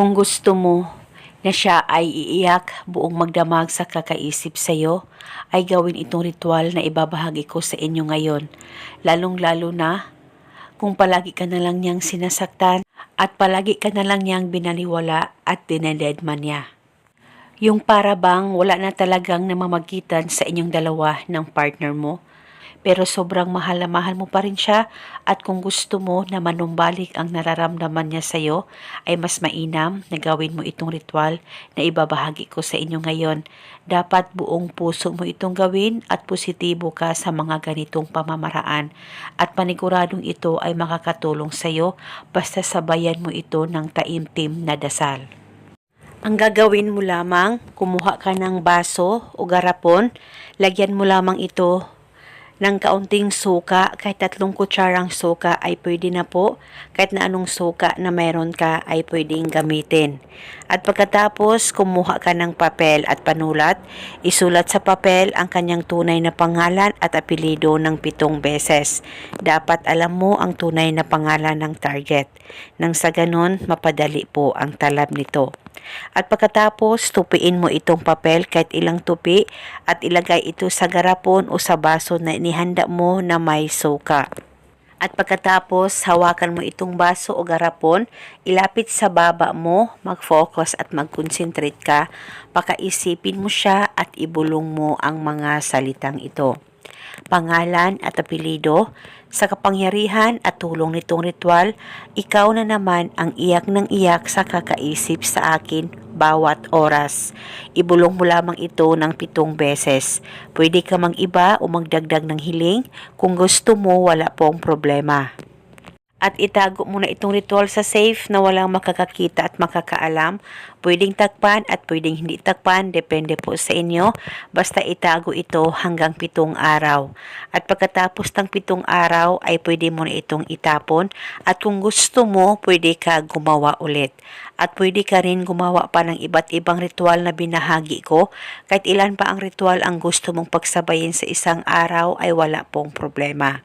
Kung gusto mo na siya ay iiyak buong magdamag sa kakaisip sa iyo, ay gawin itong ritual na ibabahagi ko sa inyo ngayon. Lalong-lalo na kung palagi ka na lang niyang sinasaktan at palagi ka na lang niyang binaliwala at dinededman niya. Yung para bang wala na talagang namamagitan sa inyong dalawa ng partner mo, pero sobrang mahal na mahal mo pa rin siya at kung gusto mo na manumbalik ang nararamdaman niya sa iyo, ay mas mainam na gawin mo itong ritual na ibabahagi ko sa inyo ngayon. Dapat buong puso mo itong gawin at positibo ka sa mga ganitong pamamaraan at paniguradong ito ay makakatulong sa iyo basta sabayan mo ito ng taimtim na dasal. Ang gagawin mo lamang, kumuha ka ng baso o garapon, lagyan mo lamang ito ng kaunting suka, kahit tatlong kutsarang suka ay pwede na po, kahit na anong suka na mayroon ka ay pwedeng gamitin. At pagkatapos, kumuha ka ng papel at panulat, isulat sa papel ang kanyang tunay na pangalan at apelido ng pitong beses. Dapat alam mo ang tunay na pangalan ng target. Nang sa ganon, mapadali po ang talab nito. At pagkatapos, tupiin mo itong papel kahit ilang tupi at ilagay ito sa garapon o sa baso na inihanda mo na may suka. At pagkatapos, hawakan mo itong baso o garapon, ilapit sa baba mo, mag-focus at mag-concentrate ka, pakaisipin mo siya at ibulong mo ang mga salitang ito. Pangalan at apelido, sa kapangyarihan at tulong nitong ritual, ikaw na naman ang iyak ng iyak sa kakaisip sa akin bawat oras. Ibulong mo lamang ito ng pitong beses. Pwede ka mang iba o magdagdag ng hiling. Kung gusto mo, wala pong problema. At itago mo na itong ritual sa safe na walang makakakita at makakaalam. Pwedeng takpan at pwedeng hindi takpan, depende po sa inyo. Basta itago ito hanggang pitong araw. At pagkatapos ng pitong araw ay pwede mo na itong itapon. At kung gusto mo, pwede ka gumawa ulit. At pwede ka rin gumawa pa ng iba't ibang ritual na binahagi ko. Kahit ilan pa ang ritual ang gusto mong pagsabayin sa isang araw ay wala pong problema.